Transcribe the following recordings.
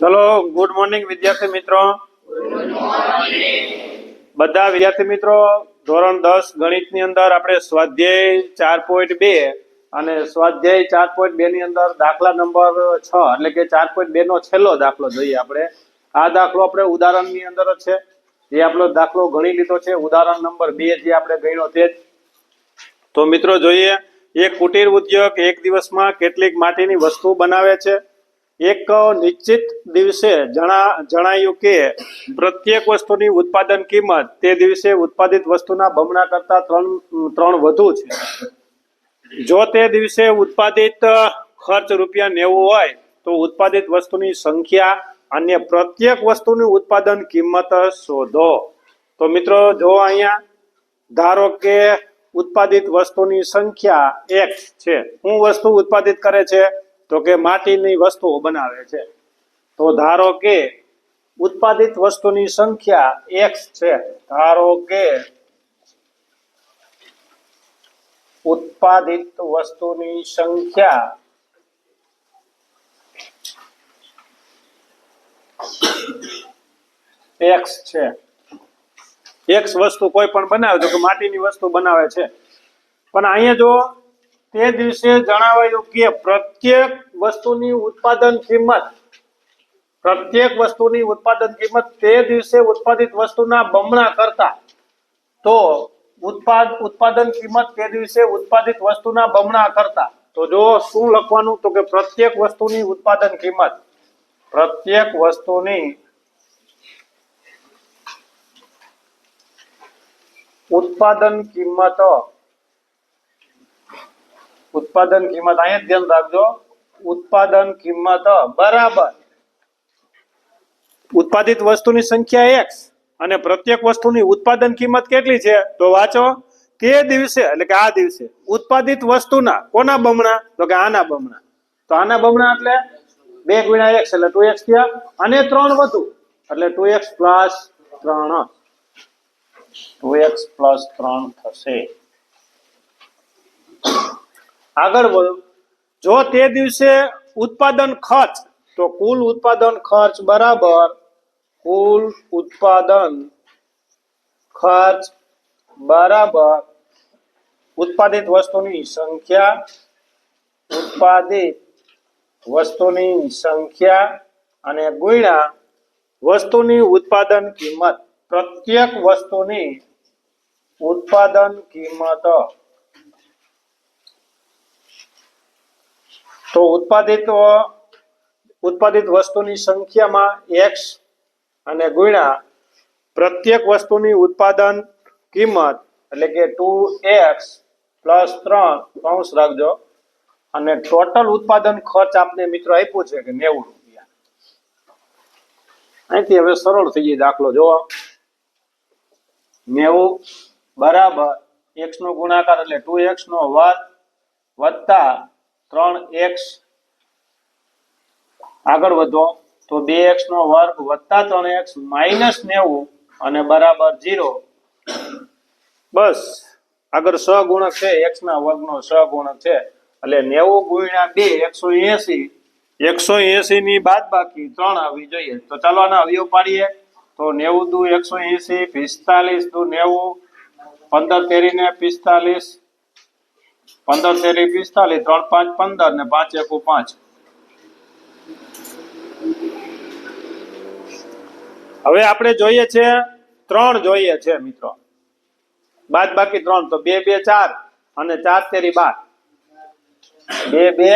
ચલો good morning વિદ્યાર્થી મિત્રો. બધા વિદ્યાર્થી મિત્રો, ધોરણ દસ ગણિતની અંદર આપણે સ્વાધ્યાય ચાર પોઈન્ટ બે અને સ્વાધ્યાય ચાર પોઈન્ટ બે ની અંદર દાખલા નંબર છ, એટલે કે ચાર પોઈન્ટ બે નો છેલ્લો દાખલો જોઈએ આપણે. આ દાખલો આપણે ઉદાહરણની અંદર જ છે. જે આપણો દાખલો ગણી લીધો છે, ઉદાહરણ નંબર બે જે આપણે ગણ્યો તે તો મિત્રો જોઈએ, એક કુટીર ઉદ્યોગ એક દિવસમાં કેટલીક માટીની વસ્તુ બનાવે છે? એક નિશ્ચિત દિવસે જણા, જણાયું કે પ્રત્યેક વસ્તુની ઉત્પાદન કિંમત તે દિવસે ઉત્પાદિત વસ્તુના બમણા કરતા ત્રણ ત્રણ વધુ છે. જો તે દિવસે ઉત્પાદિત ખર્ચ રૂપિયા નેવું હોય, તો ઉત્પાદિત વસ્તુની સંખ્યા અને પ્રત્યેક વસ્તુની ઉત્પાદન કિંમત શોધો. તો મિત્રો, જો અહીંયા ધારો કે ઉત્પાદિત વસ્તુની સંખ્યા એક છે શું વસ્તુ ઉત્પાદિત કરે છે તો કે માટીની વસ્તુઓ બનાવે છે. તો ધારો કે ઉત્પાદિત વસ્તુની સંખ્યા એક્સ છે. ધારો કે ઉત્પાદિત વસ્તુની સંખ્યા એક્સ છે. એક્સ વસ્તુ કોઈ પણ બનાવે તો કે માટીની વસ્તુ બનાવે છે. પણ અહીંયા જો તે દિવસે જણાવાયું કે પ્રત્યેક વસ્તુની ઉત્પાદન કિંમત, પ્રત્યેક વસ્તુની ઉત્પાદન કિંમત તે દિવસે ઉત્પાદિત વસ્તુના બમણા કરતા, તો ઉત્પાદ, ઉત્પાદન કિંમત તે દિવસે ઉત્પાદિત વસ્તુના બમણા કરતા. તો જો શું લખવાનું? તો કે પ્રત્યેક વસ્તુની ઉત્પાદન કિંમત, પ્રત્યેક વસ્તુની ઉત્પાદન કિંમત ઉત્પાદન કિંમત અહીંયા ધ્યાન રાખજો. ઉત્પાદન કિંમત બરાબર. ઉત્પાદિત વસ્તુની સંખ્યા એક્સ અને પ્રત્યેક વસ્તુની ઉત્પાદન કિંમત કેટલી છે? તો વાંચો. તે દિવસે, એટલે કે આ દિવસે, ઉત્પાદિત વસ્તુના કોના બમણા? તો કે આના બમણા. તો આના બમણા એટલે બે ગુણ્યા એક્સ એટલે ટુ એક્સ થયા. અને ત્રણ વધુ, એટલે ટુ એક્સ પ્લસ ત્રણ. ટુ એક્સ પ્લસ ત્રણ થશે. આગળ વધો જો તે દિવસે ઉત્પાદન ખર્ચ, તો કુલ ઉત્પાદન ખર્ચ બરાબર કુલ ઉત્પાદન ખર્ચ બરાબર ઉત્પાદિત વસ્તુની સંખ્યા, ઉત્પાદિત વસ્તુની સંખ્યા અને ગુણ્યા વસ્તુની ઉત્પાદન કિંમત. પ્રત્યેક વસ્તુની ઉત્પાદન કિંમત. તો ઉત્પાદિત ઉત્પાદિત વસ્તુની સંખ્યામાં એક્સ અને ગુણ્યા પ્રત્યેક વસ્તુની ઉત્પાદન કિંમત, એટલે કે ટુ એક્સ પ્લસ ત્રણ, કૌંસ રાખજો. અને ટોટલ ઉત્પાદન ખર્ચ આપને મિત્રો આપ્યું છે કે નેવું રૂપિયા. અહીંથી હવે સરળ થઈ જાય દાખલો જોવો નેવું બરાબર એક્સ નો ગુણાકાર એટલે ટુ એક્સ નો વર્ગ વત્તા ત્રણ એક્સ. આગળ વધો. તો બે એક્સ નો વર્ગ વત્તા ત્રણ એક્સ માઇનસ નેવું અને બરાબર જીરો બસ. આગળ સહગુણક છે. એક્સ ના વર્ગનો ગુણક છે. એટલે નેવું ગુણ્યા બે, એકસો એસી. એકસો એસી ની બાદ બાકી ત્રણ આવી જોઈએ. તો ચાલો આના અવયવ પાડીએ. તો નેવું દુ એકસો એસી, પિસ્તાલીસ દુ નેવું. પંદર તેરી ને પિસ્તાલીસ. પંદર તેરી પિસ્તાલીસ, ત્રણ પાંચ પંદર ને પાંચ એકુ પાંચ. હવે આપણે જોઈએ છે, ત્રણ જોઈએ છે મિત્રો. બાદ બાકી ત્રણ, તો બે બે, ચાર અને ચાર તેરી બાર. બે બે,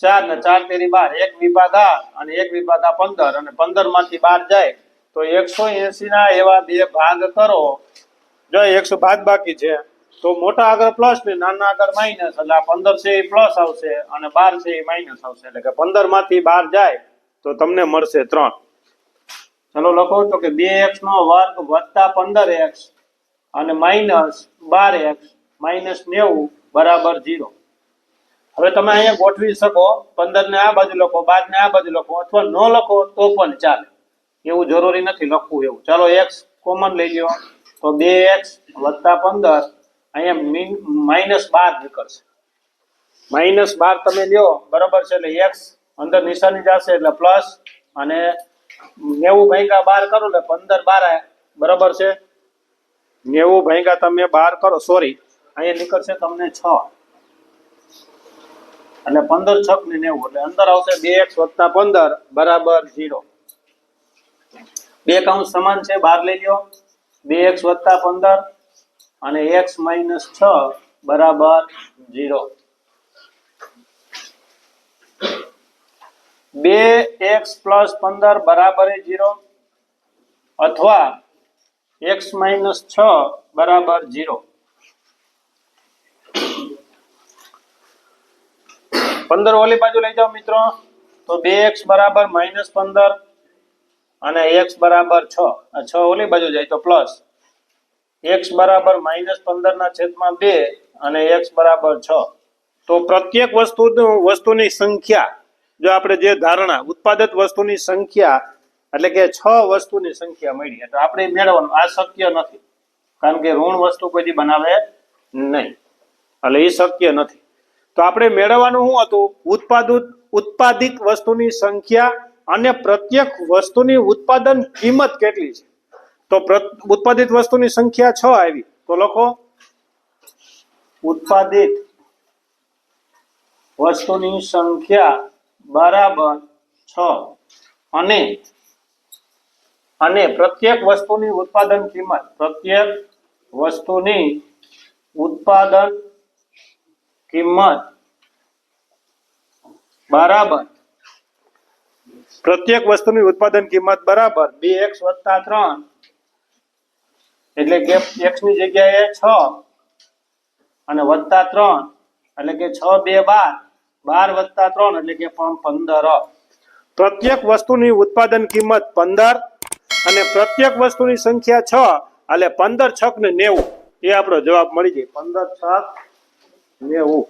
ચાર ને ચાર તેરી બાર. એક વિભાગ અને એક વિભાગ પંદર. અને પંદરમાંથી બાર જાય, તો એકસો એસી ના એવા બે ભાગ કરો. જો એકસો બાદ બાકી છે તો મોટા આગળ પ્લસ ને નાના આગળ માઇનસ એટલે આ પંદર છે એ પ્લસ આવશે અને બાર છે એ માઇનસ આવશે. એટલે કે પંદરમાંથી બાર જાય તો તમને મળશે ત્રણ. ચલો લખો તો કે બે એક્સ નો વર્ગ વત્તા પંદર એક્સ અને માઇનસ બાર એક્સ માઇનસ નેવું બરાબર ઝીરો હવે તમે અહીંયા ગોઠવી શકો, પંદર ને આ બાજુ લખો, બાર ને આ બાજુ લખો અથવા ન લખો તો પણ ચાલે. એવું જરૂરી નથી લખવું એવું. ચાલો એક્સ કોમન લઈ લો તો બે એક્સ વત્તા પંદર અહીંયા માઇનસ બાર નીકળશે. માઇનસ બાર તમે લ્યો. બરોબર છે એટલે એક્સ અંદર નિશાની જશે એટલે પ્લસ અને નેવું ભાગ્યા બાર કરો એટલે પંદર બાર બરોબર છે? નેવું ભાગ્યા તમે બાર કરો સોરી અહીંયા નીકળશે તમને છ. એટલે પંદર છક ને નેવું એટલે અંદર આવશે બે એક્સ વત્તા પંદર બરાબર ઝીરો બે કાઉન્ટ સમાન છે બાર લઈ લ્યો. બે એક્સ વત્તા પંદર અને એક્સ માઇનસ છ બરાબર ઝીરો બે એક્સ પ્લસ પંદર બરાબર ઝીરો અથવા એક્સ માઇનસ છ બરાબર ઝીરો પંદર ઓલી બાજુ લઈ જાઓ મિત્રો. તો બે એક્સ બરાબર માઇનસ પંદર અને એક્સ બરાબર છ. છ ઓલી બાજુ જાય તો પ્લસ એક્સ બરાબર માઇનસ પંદર ના છેદમાં બે અને એક્સ બરાબર છ. તો પ્રત્યેક વસ્તુ વસ્તુની સંખ્યા, જો આપણે જે ધારણા, ઉત્પાદિત વસ્તુની સંખ્યા, એટલે કે છ વસ્તુની સંખ્યા મળી એટલે આપણે મેળવવાનું. આ શક્ય નથી, કારણ કે ઋણ વસ્તુ કોઈ બનાવે નહીં. એટલે એ શક્ય નથી. તો આપણે મેળવવાનું શું હતું? ઉત્પાદિત ઉત્પાદિત વસ્તુની સંખ્યા અને પ્રત્યેક વસ્તુની ઉત્પાદન કિંમત કેટલી છે? તો પ્ર- ઉત્પાદિત વસ્તુની સંખ્યા છ આવી. તો લખો. ઉત્પાદિત વસ્તુની સંખ્યા બરાબર છ. અને અને પ્રત્યેક વસ્તુની ઉત્પાદન કિંમત. પ્રત્યેક વસ્તુની ઉત્પાદન કિંમત બરાબર. પ્રત્યેક વસ્તુની ઉત્પાદન કિંમત બરાબર બે એક્સ વત્તા ત્રણ. એટલે કે એક્સની જગ્યાએ છ અને વત્તા ત્રણ, એટલે કે છ, બે, બાર. બાર વત્તા ત્રણ એટલે કે પંદર. પ્રત્યેક વસ્તુની ઉત્પાદન કિંમત પંદર અને પ્રત્યેક વસ્તુની સંખ્યા છ, એટલે પંદર છક ને નેવું. એ આપણો જવાબ મળી જાય. પંદર છક નેવું.